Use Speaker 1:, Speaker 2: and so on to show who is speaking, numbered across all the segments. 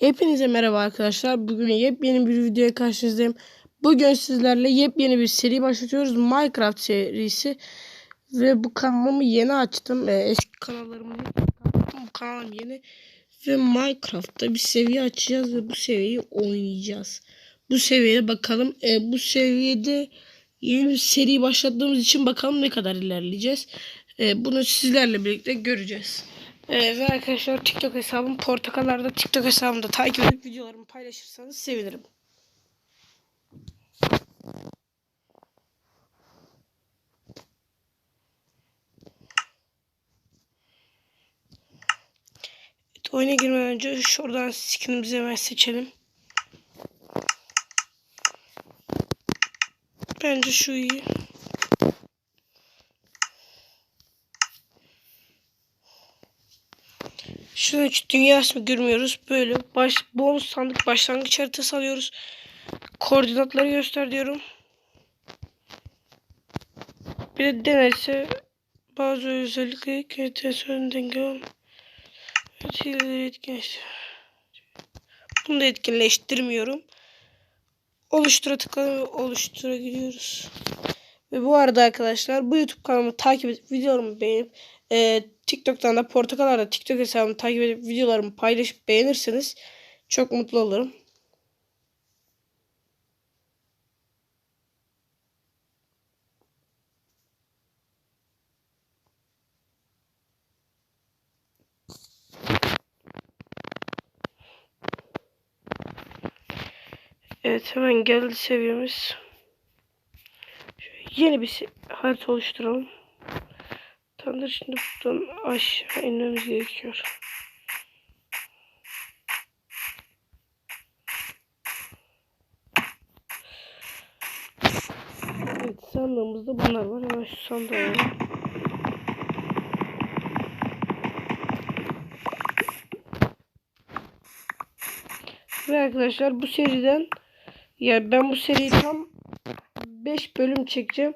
Speaker 1: Hepinize merhaba arkadaşlar. Bugün yepyeni bir videoya karşınızdayım. Bugün sizlerle yepyeni bir seri başlatıyoruz. Minecraft serisi. Ve bu kanalımı yeni açtım. Ee, eski kanallarımı kapattım. Bu kanalım yeni. Ve Minecraft'ta bir seviye açacağız ve bu seviyeyi oynayacağız. Bu seviyede bakalım. Ee, bu seviyede yeni bir seri başlattığımız için bakalım ne kadar ilerleyeceğiz. Ee, bunu sizlerle birlikte göreceğiz. Ee, ve arkadaşlar TikTok hesabım portakallarda TikTok hesabımda takip edip videolarımı paylaşırsanız sevinirim. Evet, oyuna girmeden önce şuradan skinimizi hemen seçelim. Bence şu iyi. Şunu hiç dünya ismi görmüyoruz. Böyle baş, bonus sandık başlangıç haritası alıyoruz. Koordinatları göster diyorum. Bir de denese bazı özellikleri KTS'nin denge etkinleştir. Bunu da etkinleştirmiyorum. Oluştura tıkla oluştura gidiyoruz. Ve bu arada arkadaşlar bu YouTube kanalımı takip edip videolarımı beğenip e, TikTok'tan da portakallarda TikTok hesabımı takip edip videolarımı paylaşıp beğenirseniz çok mutlu olurum. Evet hemen geldi seviyemiz. Yeni bir harita oluşturalım. Tamamdır şimdi buradan aşağı inmemiz gerekiyor. Evet sandığımızda bunlar var. Hemen şu sandığı alalım. Ve arkadaşlar bu seriden ya ben bu seriyi tam 5 bölüm çekeceğim.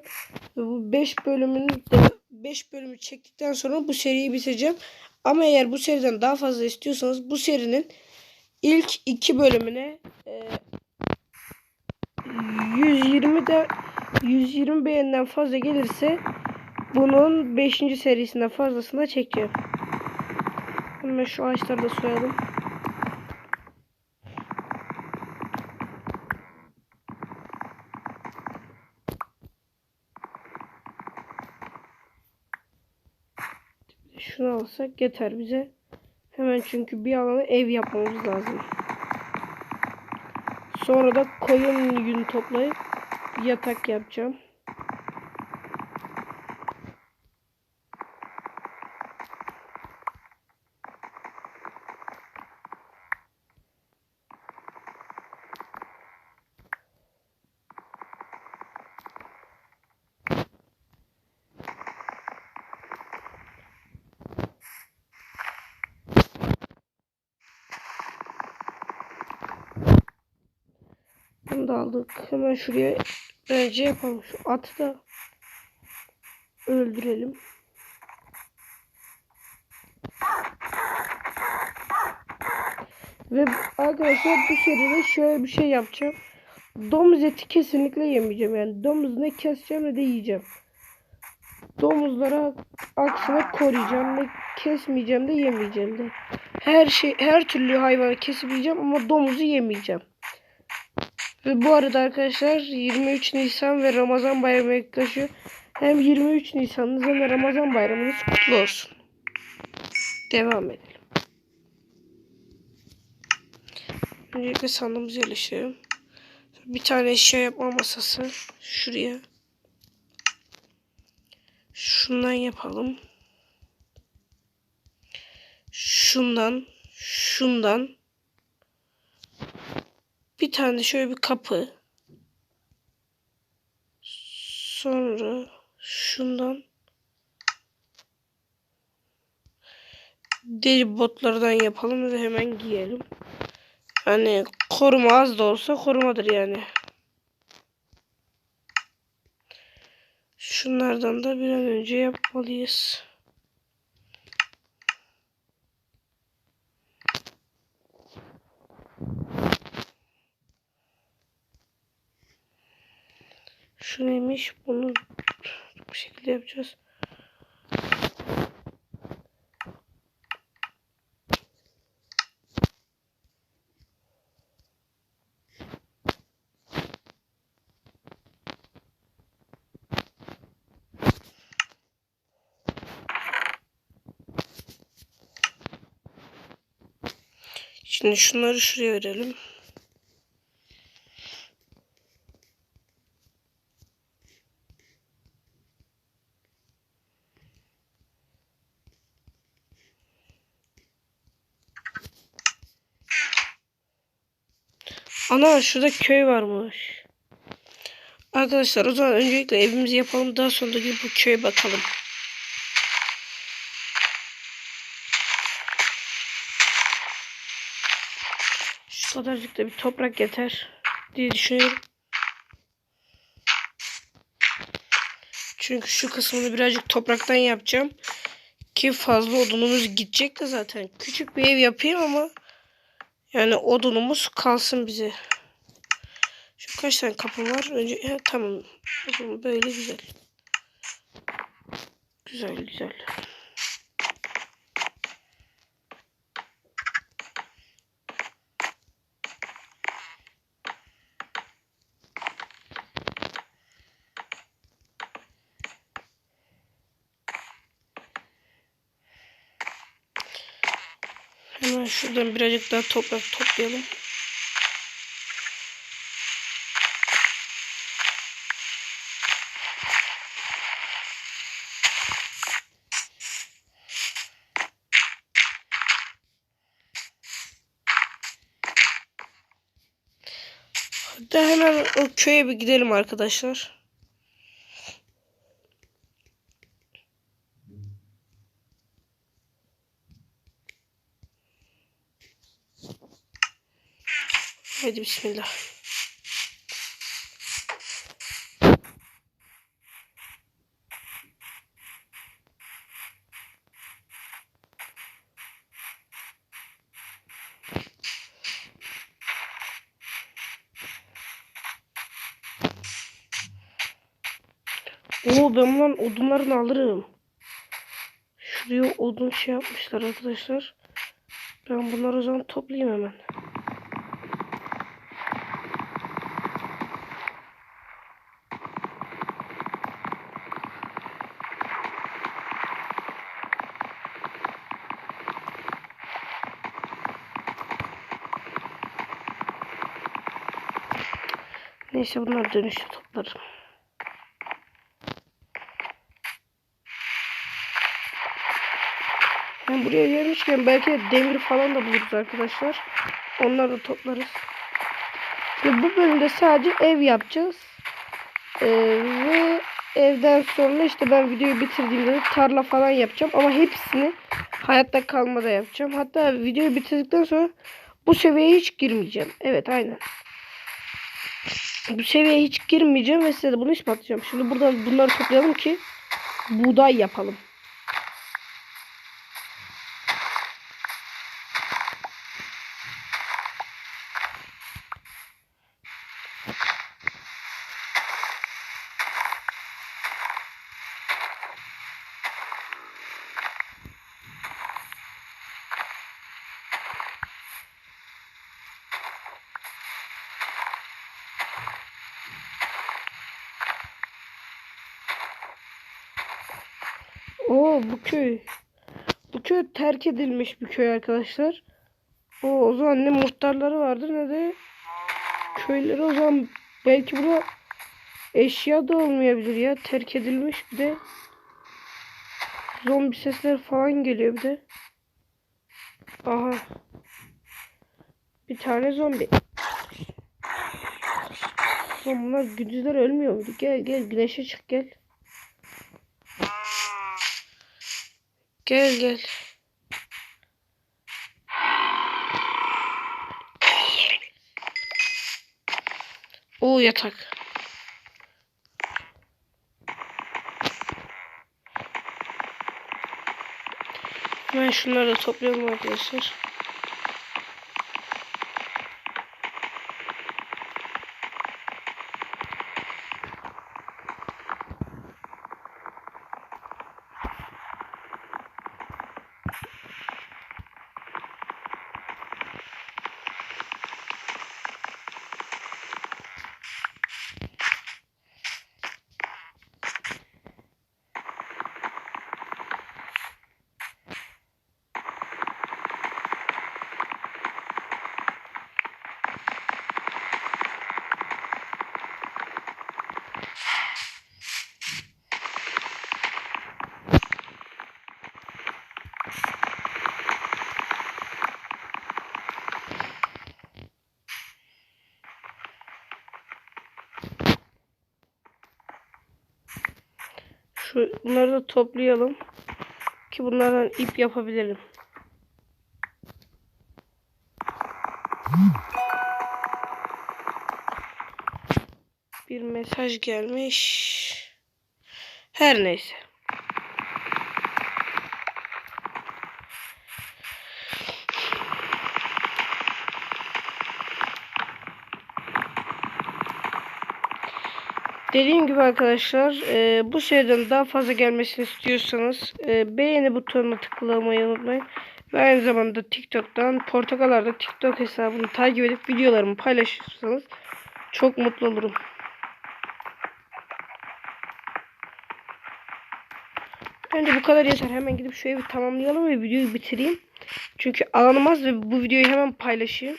Speaker 1: Ve bu 5 bölümün de 5 bölümü çektikten sonra bu seriyi bitireceğim. Ama eğer bu seriden daha fazla istiyorsanız bu serinin ilk 2 bölümüne e, 120 de 120 beğeniden fazla gelirse bunun 5. serisinden fazlasını çekeceğim. Hemen şu ağaçları da soyalım. Şunu alsak yeter bize. Hemen çünkü bir alana ev yapmamız lazım. Sonra da koyun yünü toplayıp yatak yapacağım. Da aldık. Hemen şuraya önce yapalım. Şu atı da öldürelim. Ve arkadaşlar bu seride şöyle bir şey yapacağım. Domuz eti kesinlikle yemeyeceğim. Yani domuz ne keseceğim ne de yiyeceğim. Domuzlara aksine koruyacağım. Ne kesmeyeceğim de yemeyeceğim de. Her şey her türlü hayvanı kesip yiyeceğim ama domuzu yemeyeceğim. Ve bu arada arkadaşlar 23 Nisan ve Ramazan bayramı yaklaşıyor. Hem 23 Nisan'ınız hem de Ramazan bayramınız kutlu olsun. Devam edelim. Öncelikle sandığımızı yerleştirelim. Bir tane eşya yapma masası. Şuraya. Şundan yapalım. Şundan. Şundan. Bir tane şöyle bir kapı. Sonra şundan deri botlardan yapalım ve hemen giyelim. Hani koruma az da olsa korumadır yani. Şunlardan da bir an önce yapmalıyız. Şu neymiş? Bunu bu şekilde yapacağız. Şimdi şunları şuraya verelim. Ana şurada köy varmış. Arkadaşlar o zaman öncelikle evimizi yapalım. Daha sonra da gidip bu köye bakalım. Şu kadarcık da bir toprak yeter diye düşünüyorum. Çünkü şu kısmını birazcık topraktan yapacağım. Ki fazla odunumuz gidecek de zaten. Küçük bir ev yapayım ama yani odunumuz kalsın bize. Şu kaç tane kapım var? Önce he, tamam. Böyle güzel. Güzel güzel. Hemen şuradan birazcık daha toprak toplayalım. Hadi hemen o köye bir gidelim arkadaşlar. Hadi bismillah. Oo ben bundan odunlarını alırım. Şuraya odun şey yapmışlar arkadaşlar. Ben bunları o zaman toplayayım hemen. Neyse bunlar dönüşte toplarım. Ben buraya gelmişken belki demir falan da buluruz arkadaşlar. Onları da toplarız. Ve bu bölümde sadece ev yapacağız. Ee, ve evden sonra işte ben videoyu bitirdiğimde de tarla falan yapacağım. Ama hepsini hayatta kalmada yapacağım. Hatta videoyu bitirdikten sonra bu seviyeye hiç girmeyeceğim. Evet aynen. Bu seviyeye hiç girmeyeceğim ve size de bunu ispatlayacağım. Şimdi buradan bunları toplayalım ki buğday yapalım. Bu köy. Bu köy terk edilmiş bir köy arkadaşlar. O, o zaman ne muhtarları vardır ne de köyleri o zaman belki burada eşya da olmayabilir ya. Terk edilmiş bir de zombi sesler falan geliyor bir de. Aha. Bir tane zombi. Lan bunlar güdüler ölmüyor muydu? Gel gel güneşe çık gel. Gel gel. O yatak. Hemen şunları da toplayalım arkadaşlar. Şu bunları da toplayalım. Ki bunlardan ip yapabilirim. Bir mesaj gelmiş. Her neyse. Dediğim gibi arkadaşlar e, bu seriden daha fazla gelmesini istiyorsanız e, beğeni butonuna tıklamayı unutmayın. Ve aynı zamanda TikTok'tan Portakalar'da TikTok hesabını takip edip videolarımı paylaşırsanız çok mutlu olurum. Bence bu kadar yeter. Hemen gidip şu evi tamamlayalım ve videoyu bitireyim. Çünkü alanım az ve bu videoyu hemen paylaşayım.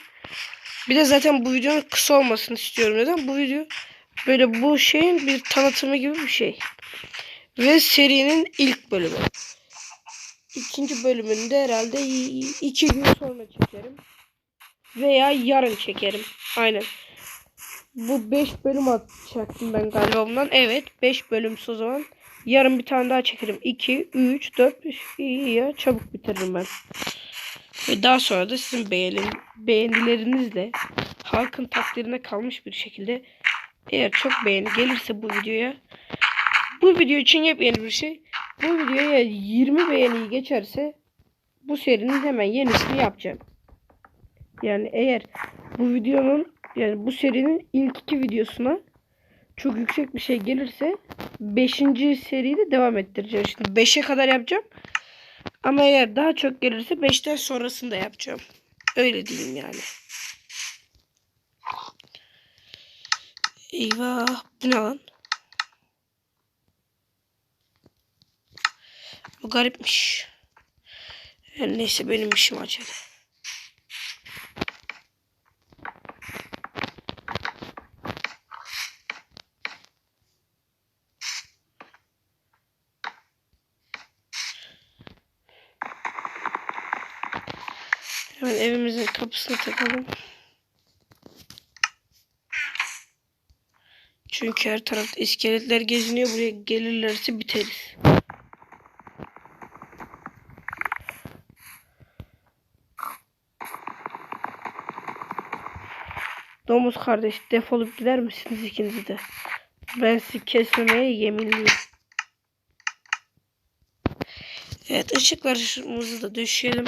Speaker 1: Bir de zaten bu videonun kısa olmasını istiyorum. Neden? Bu video böyle bu şeyin bir tanıtımı gibi bir şey. Ve serinin ilk bölümü. İkinci bölümünde herhalde iki gün sonra çekerim. Veya yarın çekerim. Aynen. Bu 5 bölüm atacaktım ben galiba bundan. Evet 5 bölüm o zaman. Yarın bir tane daha çekerim. 2, 3, 4, 5. İyi ya çabuk bitiririm ben. Ve daha sonra da sizin beğenin, beğenilerinizle halkın takdirine kalmış bir şekilde eğer çok beğeni gelirse bu videoya bu video için yepyeni bir şey. Bu videoya 20 beğeniyi geçerse bu serinin hemen yenisini yapacağım. Yani eğer bu videonun yani bu serinin ilk iki videosuna çok yüksek bir şey gelirse 5. seriyi de devam ettireceğim. Şimdi 5'e kadar yapacağım. Ama eğer daha çok gelirse 5'ten sonrasını da yapacağım. Öyle diyeyim yani. Eyvah. Bu ne lan? Bu garipmiş. Her neyse benim işim acele. Çünkü her tarafta iskeletler geziniyor. Buraya gelirlerse biteriz. Domuz kardeş defolup gider misiniz ikiniz de? Ben sizi kesmemeye yeminliyim. Evet ışıklarımızı da düşürelim.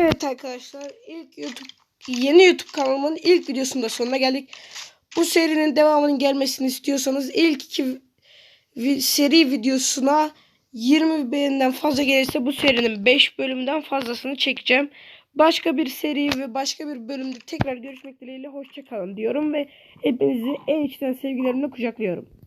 Speaker 1: Evet arkadaşlar ilk YouTube yeni YouTube kanalımın ilk videosunda sonuna geldik. Bu serinin devamının gelmesini istiyorsanız ilk iki vi- seri videosuna 20 beğeniden fazla gelirse bu serinin 5 bölümden fazlasını çekeceğim. Başka bir seri ve başka bir bölümde tekrar görüşmek dileğiyle hoşçakalın diyorum ve hepinizi en içten sevgilerimle kucaklıyorum.